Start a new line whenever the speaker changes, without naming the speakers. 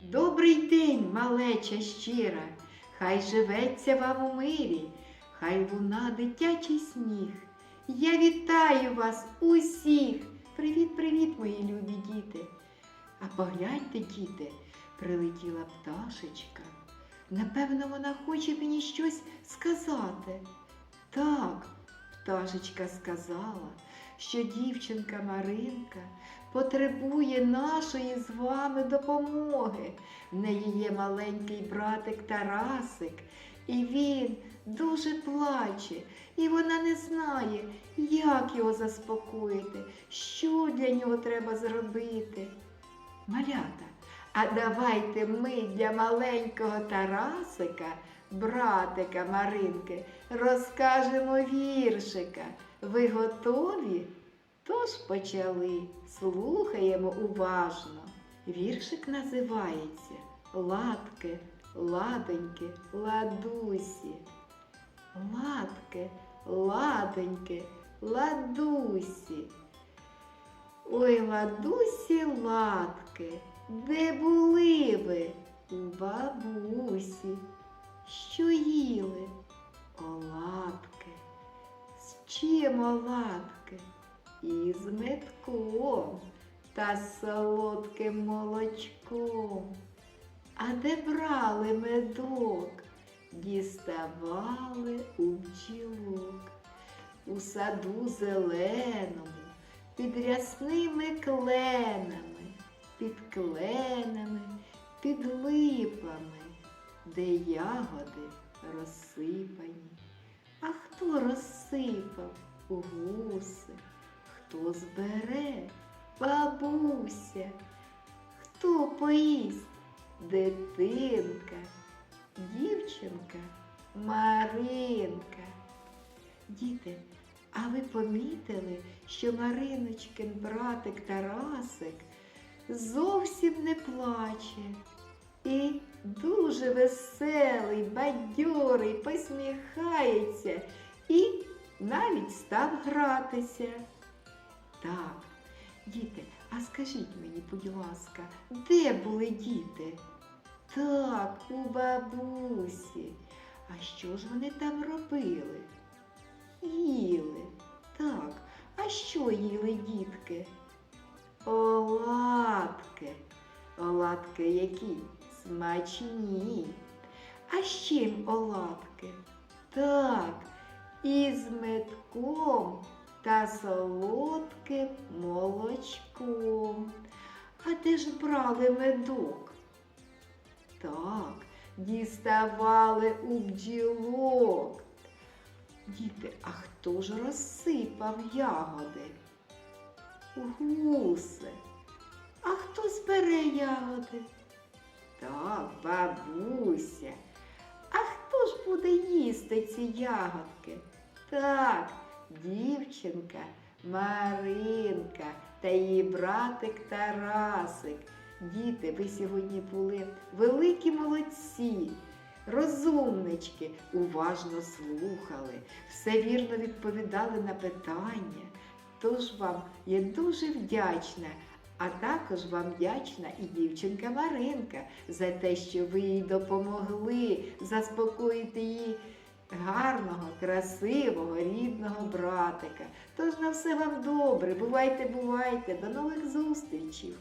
Добрий день, малеча щира, хай живеться вам у мирі, хай луна дитячий сніг. Я вітаю вас усіх. Привіт, привіт, мої любі діти. А погляньте, діти, прилетіла пташечка. Напевно, вона хоче мені щось сказати. Так, пташечка сказала, що дівчинка Маринка потребує нашої з вами допомоги. В неї є маленький братик Тарасик, і він дуже плаче, і вона не знає, як його заспокоїти, що для нього треба зробити. Малята, а давайте ми для маленького Тарасика, братика Маринки, розкажемо віршика. Ви готові? Тож почали, слухаємо уважно. Віршик називається Ладки, ладоньки, ладусі. Ладки, ладоньки, ладусі. Ой, ладусі, ладки, де були ви у бабусі? Що їли? Оладки. З чим оладки? Із метком та солодким молочком. А де брали медок? Діставали у бджілок. У саду зеленому, під рясними кленами, під кленами, під липами, де ягоди розсипані. Хто розсипав гуси? Хто збере бабуся? Хто поїсть дитинка, дівчинка Маринка? Діти, а ви помітили, що Мариночкин братик Тарасик зовсім не плаче і дуже веселий, бадьорий, посміхається і навіть став гратися. Так, діти, а скажіть мені, будь ласка, де були діти? Так, у бабусі. А що ж вони там робили? Їли. Так, а що їли дітки? Оладки. Оладки які? Смачні. А з чим оладки? Так, із метком та солодким молочком. А де ж брали медок? Так, діставали у бджілок. Діти, а хто ж розсипав ягоди? Гуси. А хто збере ягоди? Так, бабуся. Ж буде їсти ці ягодки? Так, дівчинка Маринка та її братик Тарасик. Діти, ви сьогодні були великі молодці, розумнички, уважно слухали, все вірно відповідали на питання. Тож вам я дуже вдячна. А також вам вдячна і дівчинка Маринка за те, що ви їй допомогли заспокоїти її гарного, красивого, рідного братика. Тож на все вам добре, бувайте, бувайте, до нових зустрічей!